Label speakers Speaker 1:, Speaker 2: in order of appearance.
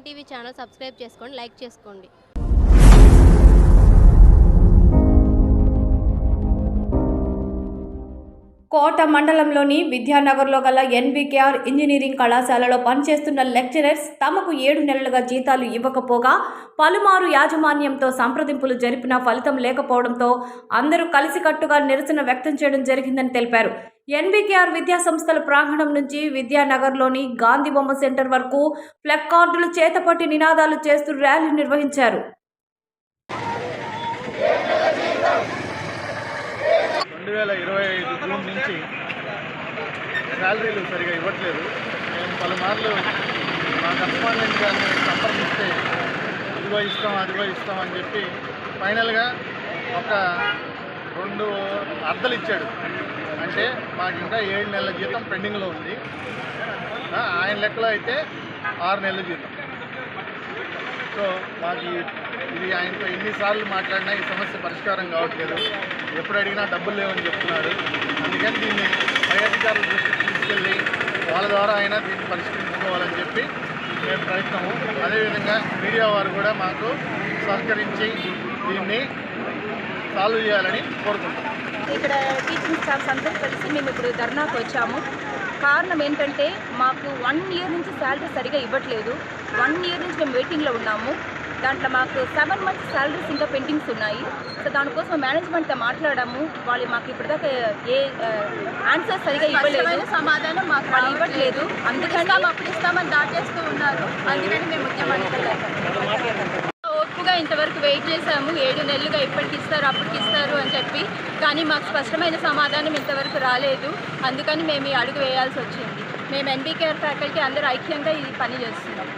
Speaker 1: Nine TV channel subscribe చేసుకోండి like చేసుకోండి.
Speaker 2: కోట మండలంలోని విద్యానగర్లో గల ఎన్వికేఆర్ ఇంజనీరింగ్ కళాశాలలో పనిచేస్తున్న లెక్చరర్స్ తమకు ఏడు నెలలుగా జీతాలు ఇవ్వకపోగా పలుమారు యాజమాన్యంతో సంప్రదింపులు జరిపినా ఫలితం లేకపోవడంతో అందరూ కలిసికట్టుగా నిరసన వ్యక్తం చేయడం జరిగిందని తెలిపారు. ఎన్వికేఆర్ విద్యా సంస్థల ప్రాంగణం నుంచి విద్యానగర్లోని గాంధీ బొమ్మ సెంటర్ వరకు ప్లెక్కార్డులు చేతపట్టి నినాదాలు చేస్తూ ర్యాలీ నిర్వహించారు.
Speaker 3: రెండు వేల ఇరవై ఐదు జూన్ నుంచి శాలరీలు సరిగా ఇవ్వట్లేదు. మేము పలుమార్లు మా కరస్పాండెంట్ గారిని సంప్రదిస్తే ఇదిగో ఇస్తాం అదిగో ఇస్తాం అని చెప్పి ఫైనల్గా ఒక రెండు అర్ధలు ఇచ్చాడు. అంటే మాకు ఇంకా ఏడు నెలల జీతం పెండింగ్లో ఉంది. ఆయన లెక్కలో అయితే ఆరు నెలల జీతం. సో మాకు ఇది ఆయనతో ఎన్నిసార్లు మాట్లాడినా ఈ సమస్య పరిష్కారం కావట్లేదు. ఎప్పుడు అడిగినా డబ్బులు లేవని చెప్తున్నాడు అందుకని దీన్ని పై అధికారుల దృష్టికి తీసుకెళ్ళి వాళ్ళ ద్వారా అయినా దీన్ని పరిష్కరించుకోవాలని చెప్పి మేము ప్రయత్నము. అదేవిధంగా మీడియా వారు కూడా మాకు సహకరించి దీన్ని సాల్వ్ చేయాలని కోరుకుంటున్నాం.
Speaker 4: ఇక్కడ టీచింగ్ స్టాఫ్స్ అందరూ కలిసి మేము ఇప్పుడు ధర్నాకు వచ్చాము. కారణం ఏంటంటే మాకు వన్ ఇయర్ నుంచి శాలరీ సరిగా ఇవ్వట్లేదు. వన్ ఇయర్ నుంచి మేము వెయిటింగ్లో ఉన్నాము. దాంట్లో మాకు సెవెన్ మంత్స్ శాలరీస్ ఇంకా పెండింగ్స్ ఉన్నాయి. సో దానికోసం మేనేజ్మెంట్తో మాట్లాడాము. వాళ్ళు మాకు ఇప్పటిదాకా ఏ ఆన్సర్ సరిగా ఇవ్వలేదు. సమాధానం మాకు ఇవ్వట్లేదు. అందుకని అప్పుడు ఇస్తామని దాటేస్తూ ఉన్నారు. అందుకని మేము ముఖ్యమంత్రి ఇంతవరకు వెయిట్ చేశాము. ఏడు నెలలుగా ఇప్పటికి ఇస్తారు అప్పటికి ఇస్తారు అని చెప్పి. కానీ మాకు స్పష్టమైన సమాధానం ఇంతవరకు రాలేదు. అందుకని మేము ఈ అడుగు వేయాల్సి వచ్చింది. మేము ఎన్బీ కేర్ ఫ్యాకల్టీ అందరూ ఐక్యంగా ఇది పని చేస్తున్నాం.